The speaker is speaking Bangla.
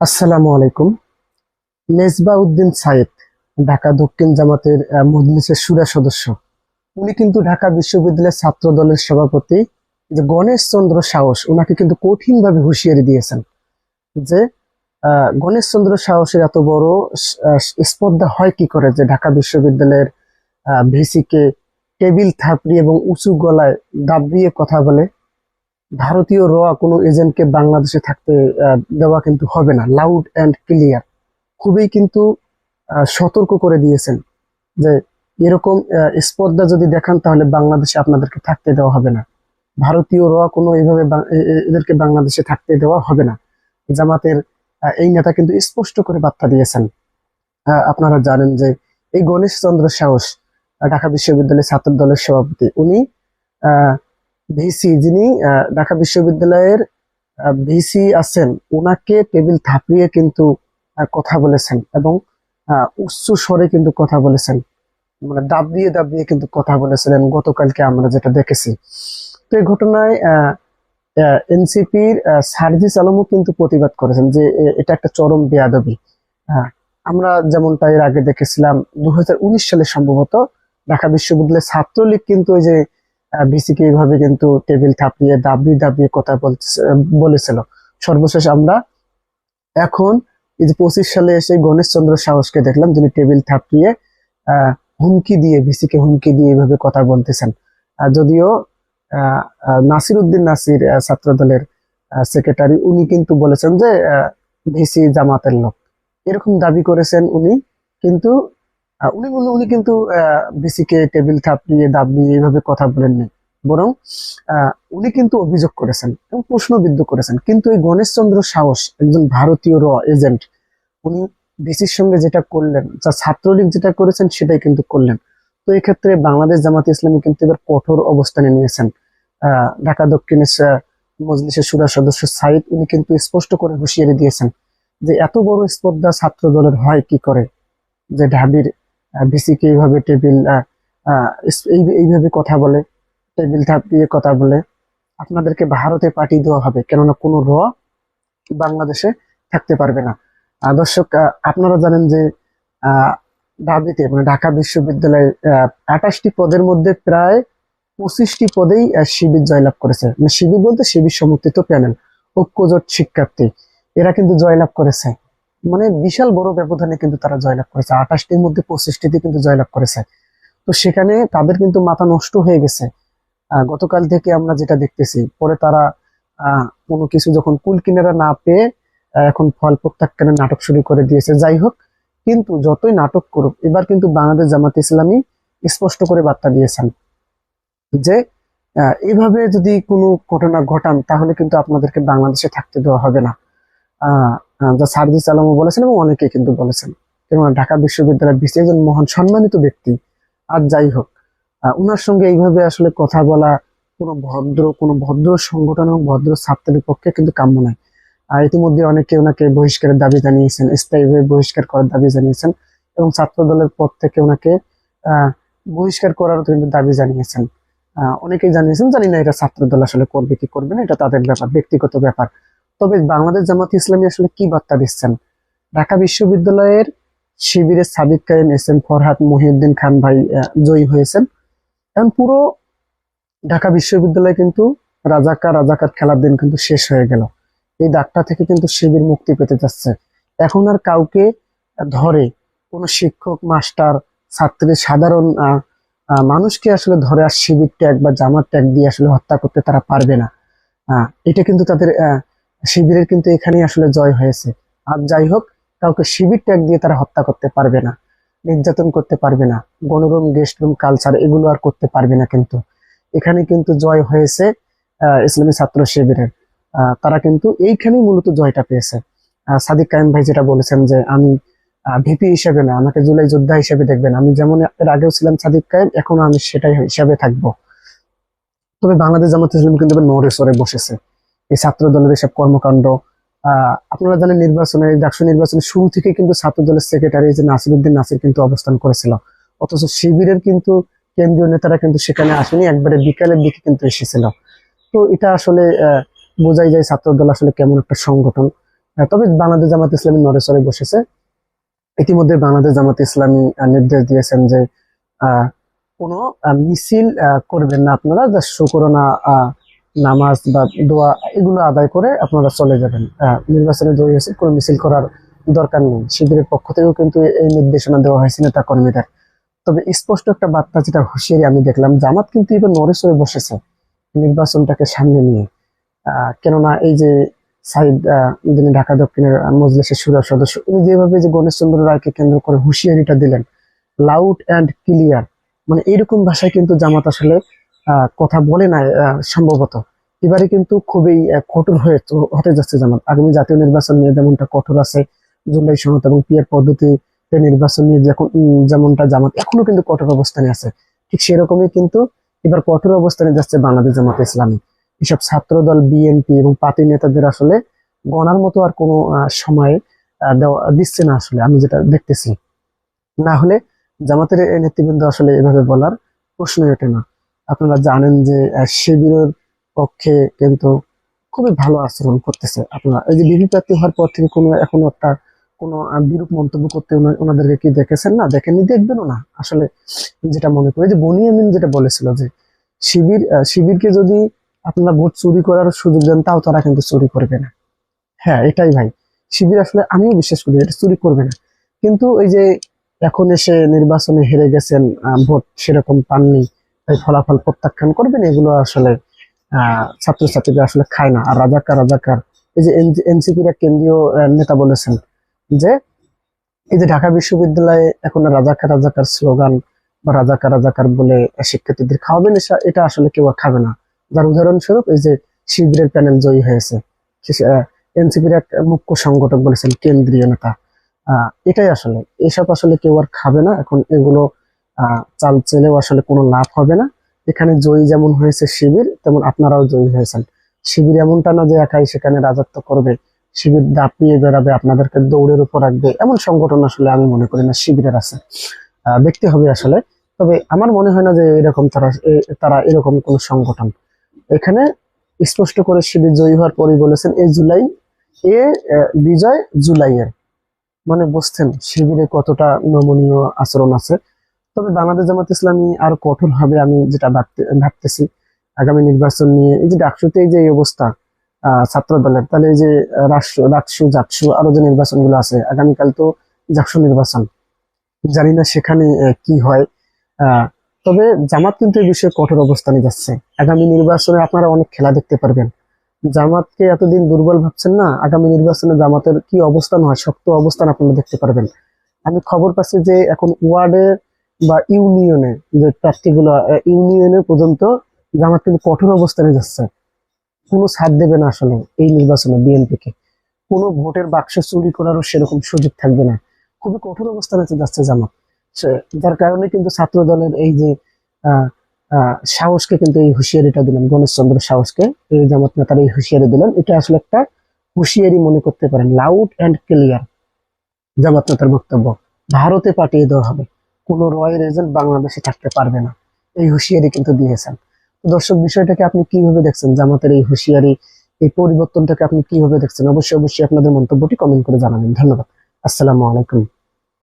আসসালামু আলাইকুম। মেজবা উদ্দিন সাইদ ঢাকা দক্ষিণ জামাতের মজলিসের সুরা সদস্য। উনি কিন্তু ঢাকা বিশ্ববিদ্যালয়ের ছাত্র দলের সভাপতি। যে গণেশ চন্দ্র সাহস ওনাকে কিন্তু কঠিন ভাবে হুঁশিয়ারি দিয়েছেন যে গণেশ চন্দ্র সাহসের এত বড় স্পর্ধা হয় কি করে যে ঢাকা বিশ্ববিদ্যালয়ের ভিসি কে টেবিল থাপড়ি এবং উঁচু গলায় দাবিয়ে কথা বলে? ভারতীয় র কোনো এজেন্টকে বাংলাদেশে থাকতে দেওয়া কিন্তু হবে না। লাউড অ্যান্ড ক্লিয়ার খুবই কিন্তু সতর্ক করে দিয়েছেন যে এরকম স্পর্ধা যদি দেখান তাহলে বাংলাদেশে আপনাদেরকে থাকতে দেওয়া হবে না। ভারতীয় র কোনো এইভাবে এদেরকে বাংলাদেশে থাকতে দেওয়া হবে না। জামাতের এই নেতা কিন্তু স্পষ্ট করে বার্তা দিয়েছেন। আহ, আপনারা জানেন যে এই গণেশ চন্দ্র সাহস ঢাকা বিশ্ববিদ্যালয়ের ছাত্র দলের সভাপতি উনি আহ, ভিসি যিনি ঢাকা বিশ্ববিদ্যালয়ের ভিসি আছেন ওনাকে টেবিল থাপিয়ে কিন্তু কথা বলেছেন এবং উচ্চ স্বরে কিন্তু কথা বলেছেন। মানে দাবিয়ে দাবিয়ে কিন্তু কথা বলেছিলেন, গতকালকে আমরা যেটা দেখেছি। তো এই ঘটনায় এনসিপির সার্জিস আলমও কিন্তু প্রতিবাদ করেছেন যে এটা একটা চরম বেয়াদবি। আমরা যেমনটা এর আগে দেখেছিলাম দু হাজার উনিশ সালে সম্ভবত ঢাকা বিশ্ববিদ্যালয়ের ছাত্রলীগ কিন্তু ওই যে ভিসিকে এইভাবে কিন্তু টেবিল থাপিয়ে দাবিয়ে দাবিয়ে কথা বলেছিল। সর্বশেষ আমরা এখন পঁচিশ সালে এসে গণেশ চন্দ্র সাহসকে দেখলাম, যিনি টেবিল থাপিয়ে হুমকি দিয়ে ভিসিকে হুমকি দিয়ে এইভাবে কথা বলতেছেন। যদিও নাসির উদ্দিন নাসির ছাত্র দলের সেক্রেটারি উনি কিন্তু বলেছেন যে ভিসি জামাতের লোক। এরকম দাবি করেছেন উনি, কিন্তু উনি, উনি- উনি কিন্তু ভিসিকে টেবিল থাপিয়ে দাবিয়ে এইভাবে কথা বলেননি। বরং উনি কিন্তু অভিযোগ করেছেন এবং প্রশ্নবিদ্ধ করেছেন। কিন্তু এই গণেশ চন্দ্র সাহস, একজন ভারতীয় র এজেন্ট উনি ভিসির সঙ্গে যেটা করলেন, যা ছাত্রলীগ যেটা করেছেন, সেটাই কিন্তু করলেন। তো এই ক্ষেত্রে বাংলাদেশ জামাত ইসলামী কিন্তু এবার কঠোর অবস্থানে নিয়েছেন। ঢাকা দক্ষিণের মজলিসের সুরা সদস্য সাইদ, উনি কিন্তু স্পষ্ট করে হুঁশিয়ারি দিয়েছেন যে, এত বড় স্পর্ধা ছাত্র দলের হয় কি করে? যে ঢাবির ভিসিকে এইভাবে টেবিল এইভাবে কথা বলে টেবিল থাপিয়ে কথা বলে। আপনাদেরকে ভারতে পাঠিয়ে দেওয়া হবে, কেননা কোনো র বাংলাদেশে থাকতে পারবে না। দর্শক আপনারা জানেন যে ঢাবিতে মানে ঢাকা বিশ্ববিদ্যালয়ে আঠাশটি পদের মধ্যে প্রায় পঁচিশটি পদেই শিবির জয়লাভ করেছে। মানে শিবির বলতে শিবির সমর্থিত প্যানেল, ঐক্যজোট শিক্ষার্থী। এরা কিন্তু জয়লাভ করেছে। মানে বিশাল বড় ব্যবধানে কিন্তু তারা জয়লাভ করেছে। আঠাশটির মধ্যে পঁচিশটিতে কিন্তু জয়লাভ করেছে। তো সেখানে তাদের কিন্তু মাথা নষ্ট হয়ে গেছে। গতকাল থেকে আমরা যেটা দেখতেছি, পরে তারা কোনো কিছু যখন কুল কিনারা না পেয়ে এখন ফল প্রত্যাখ্যানের নাটক শুরু করে দিয়েছে। যাই হোক, কিন্তু যতই নাটক করুক, এবার কিন্তু বাংলাদেশ জামাত ইসলামী স্পষ্ট করে বার্তা দিয়েছেন যে এভাবে যদি কোনো ঘটনা ঘটান, তাহলে কিন্তু আপনাদেরকে বাংলাদেশে থাকতে দেওয়া হবে না। যা সার্জিস আলমও বলেছেন এবং অনেকে কিন্তু বলেছেন। কেননা ঢাকা বিশ্ববিদ্যালয়ের বিশেষ একজন মহান সম্মানিত ব্যক্তি, আর যাই হোক ওনার সঙ্গে এইভাবে আসলে কথা বলা কোনো ভদ্র কোনো ভদ্র সংগঠন এবং ভদ্র ছাত্রের পক্ষে কিন্তু কাম্য নয়। আর ইতিমধ্যে অনেকে ওনাকে বহিষ্কারের দাবি জানিয়েছেন, স্থায়ীভাবে বহিষ্কার করার দাবি জানিয়েছেন এবং ছাত্র দলের পদ থেকে ওনাকে বহিষ্কার করারও কিন্তু দাবি জানিয়েছেন। অনেকেই জানিয়েছেন জানি না এটা ছাত্র দল আসলে করবে, কি করবে না, এটা তাদের ব্যাপার, ব্যক্তিগত ব্যাপার। তবে বাংলাদেশ জামাত ইসলামী আসলে কি বার্তা দিচ্ছেন? ঢাকা বিশ্ববিদ্যালয়ের শিবিরের সাদিক কায়েম এস এম ফরহাদ মহিউদ্দিন খান ভাই জয়ী হয়েছেন। এখন পুরো ঢাকা বিশ্ববিদ্যালয় কিন্তু রাজাকার রাজাকার খেলার দিন কিন্তু শেষ হয়ে গেল। এই দাগটা থেকে কিন্তু শিবির মুক্তি পেতে যাচ্ছে। এখন আর কাউকে ধরে কোনো শিক্ষক, মাস্টার, ছাত্রী, সাধারণ মানুষকে আসলে ধরে আর শিবির ট্যাগ বা জামার ট্যাগ দিয়ে আসলে হত্যা করতে তারা পারবে না। এটা কিন্তু তাদের শিবিরের কিন্তু এখানেই আসলে জয় হয়েছে। আর যাই হোক কাউকে শিবির ট্যাগ দিয়ে তারা হত্যা করতে পারবে না, নির্যাতন করতে পারবে না গণরুম গেস্ট রুম কালচার এগুলো আর করতে পারবে না কিন্তু। এখানে কিন্তু জয় হয়েছে ইসলামী ছাত্র শিবিরের। তারা কিন্তু এইখানেই মূলত জয়টা পেয়েছে। সাদিক কায়েম ভাই যেটা বলেছেন যে, আমি ভিপি হিসেবে না, আমাকে জুলাই যোদ্ধা হিসেবে দেখবেন। আমি যেমন এর আগেও ছিলাম সাদিক কায়েম এখনও আমি সেটাই হিসাবে থাকব। তবে বাংলাদেশ জামাত ইসলাম কিন্তু নড়ে সরে বসেছে। এই ছাত্র দলের এসব কর্মকাণ্ড আপনারা জানেন নির্বাচনে ডাকসু নির্বাচনের শুরু থেকে কিন্তু ছাত্র দলের সেক্রেটারি যে নাসিরুদ্দিন নাসির কিন্তু অবস্থান করেছিল। অথচ শিবিরের কিন্তু কেন্দ্রীয় নেতারা কিন্তু সেখানে আসেনি একবারে বিকালের দিকে কিন্তু এসেছিল। তো এটা আসলে বোঝাই যায় ছাত্র দল আসলে কেমন একটা সংগঠন। তবে বাংলাদেশ জামাত ইসলামী নড়েচড়ে বসেছে। ইতিমধ্যে বাংলাদেশ জামাত ইসলামী নির্দেশ দিয়েছেন যে কোনো মিছিল করবেন না আপনারা যা শুকরনা আহ, নামাজ বা দোয়া এগুলো আদায় করে আপনারা চলে যাবেন। নির্বাচনে জয়ী কোনো মিছিল করার দরকার নেই। শিবিরের পক্ষ থেকেও কিন্তু এই নির্দেশনা দেওয়া হয়েছে নেতা কর্মীদের। তবে স্পষ্ট একটা বার্তা যেটা হুঁশিয়ারি আমি দেখলাম, জামাত কিন্তু এবার নড়েচড়ে বসেছে নির্বাচনটাকে সামনে নিয়ে। কেননা এই যে সাইদ যিনি ঢাকা দক্ষিণের মজলিসের সুরা সদস্য, উনি যেভাবে যে গণেশচন্দ্র রায়কে কেন্দ্র করে হুঁশিয়ারিটা দিলেন লাউড অ্যান্ড ক্লিয়ার মানে এইরকম ভাষায় কিন্তু জামাত আসলে কথা বলে না সম্ভবত। এবারে কিন্তু খুবই কঠোর হয়ে হতে যাচ্ছে জামাত। আগামী জাতীয় নির্বাচন নিয়ে যেমনটা কঠোর আছে, জুলাই সনদ এবং পিয়ার পদ্ধতিতে নির্বাচন নিয়ে যেমনটা জামাত এখনও কিন্তু কঠোর অবস্থানে আছে। ঠিক সেরকমই কিন্তু এবার কঠোর অবস্থানে যাচ্ছে বাংলাদেশ জামাত ইসলামী। এসব ছাত্র দল বিএনপি এবং পার্টি নেতাদের আসলে গণার মতো আর কোনো সময় দেওয়া দিচ্ছে না আসলে, আমি যেটা দেখতেছি। না হলে জামাতের নেতৃবৃন্দ আসলে এভাবে বলার প্রশ্নই ওঠে না। আপনারা জানেন যে শিবিরের পক্ষে কিন্তু খুবই ভালো আচরণ করতেছে আপনারা। এই যে বিপি প্রার্থী হওয়ার পর থেকে কোনো, এখনও একটা কোনো বিরূপ মন্তব্য করতে ওনাদেরকে কি দেখেছেন? না, দেখেননি, দেখবেনও না। আসলে যেটা মনে করি যে বনি আমিন যেটা বলেছিল যে, শিবির শিবিরকে যদি আপনারা ভোট চুরি করার সুযোগ দেন, তাও তারা কিন্তু চুরি করবে না। হ্যাঁ এটাই ভাই। শিবির আসলে আমিও বিশ্বাস করি, এটা চুরি করবে না। কিন্তু ওই যে এখন এসে নির্বাচনে হেরে গেছেন ভোট সেরকম পাননি তাই ফলাফল প্রত্যাখ্যান করবেন এগুলো আসলে আহ ছাত্রছাত্রীরা আসলে খায় না। আর রাজাকার রাজাকার এই যে এনসিপির এক কেন্দ্রীয় নেতা বলেছেন যে এই যে ঢাকা বিশ্ববিদ্যালয়ে এখন রাজাকার রাজাকার স্লোগান বা রাজাকার রাজাকার বলে শিক্ষার্থীদের খাওয়াবেন এটা আসলে কেউ আর খাবে না। যার উদাহরণস্বরূপ এই যে শিবিরের প্যানেল জয়ী হয়েছে এনসিপির এক মুখ্য সংগঠক বলেছেন কেন্দ্রীয় নেতা। আহ, এটাই আসলে এসব আসলে কেউ আর খাবে না। এখন এগুলো চাল চেলেও আসলে কোনো লাভ হবে না। এখানে জয়ী যেমন হয়েছে শিবির, তেমন আপনারাও জয়ী হয়েছেন। শিবির এমনটা না যে একাই সেখানে রাজত্ব করবে, শিবির দাপিয়ে বেড়াবে, আপনাদেরকে দৌড়ের উপর রাখবে, এমন সংগঠন আসলে আমি মনে করি না, শিবিরের আছে। দেখতে হবে আসলে। তবে আমার মনে হয় না যে এরকম তারা তারা এরকম কোন সংগঠন। এখানে স্পষ্ট করে শিবির জয়ী হওয়ার পরই বলেছেন এই জুলাই এ, বিজয় জুলাইয়ের। মানে বুঝছেন, শিবিরে কতটা নমনীয় আচরণ আছে। তবে বাংলাদেশ জামাত ইসলামী আরও কঠোর হবে আমি যেটা ভাবতে- ভাবতেছি। আগামী নির্বাচন নিয়ে এই যে ডাকসুতে যে এই অবস্থা ছাত্র দলের তাহলে এই যে রাষ্ট্র রাকসু জাকসু আরও যে নির্বাচনগুলো আছে, আগামীকাল তো জাকসু নির্বাচন। জানি না সেখানে কি হয়। তবে জামাত কিন্তু এই বিষয়ে কঠোর অবস্থানে যাচ্ছে। আগামী নির্বাচনে আপনারা অনেক খেলা দেখতে পারবেন। জামাতকে এতদিন দুর্বল ভাবছেন না, আগামী নির্বাচনে জামাতের কি অবস্থান হয়, শক্ত অবস্থান আপনারা দেখতে পারবেন। আমি খবর পাচ্ছি যে এখন ওয়ার্ডে বা ইউনিয়নে যে প্রার্থীগুলো ইউনিয়নে পর্যন্ত জামাত কিন্তু কঠোর অবস্থানে যাচ্ছে। কোনো ছাড় দেবে না আসলে এই নির্বাচনে বিএনপিকে। কোনো ভোটের বাক্স চুরি করারও সেরকম সুযোগ থাকবে না। খুবই কঠোর অবস্থানে যাচ্ছে জামাত। যার কারণে কিন্তু ছাত্র দলের এই যে সাহসকে কিন্তু এই হুঁশিয়ারিটা দিলেন গণেশ চন্দ্র সাহসকে, এই জামাত নেতার এই হুঁশিয়ারি দিলেন। এটা আসলে একটা হুঁশিয়ারি মনে করতে পারেন লাউড অ্যান্ড ক্লিয়ার জামাত নেতার বক্তব্য। ভারতে পাঠিয়ে দেওয়া হবে। কোনো রয়ের এজেন্ট বাংলাদেশে থাকতে পারবে না। এই হুঁশিয়ারি কিন্তু দিয়েছেন। দর্শক, বিষয়টাকে আপনি কীভাবে দেখছেন? জামাতের এই হুঁশিয়ারি, এই পরিবর্তনটাকে আপনি কীভাবে দেখছেন? অবশ্যই অবশ্যই আপনাদের মন্তব্যটি কমেন্ট করে জানাবেন। ধন্যবাদ। আসসালামু আলাইকুম।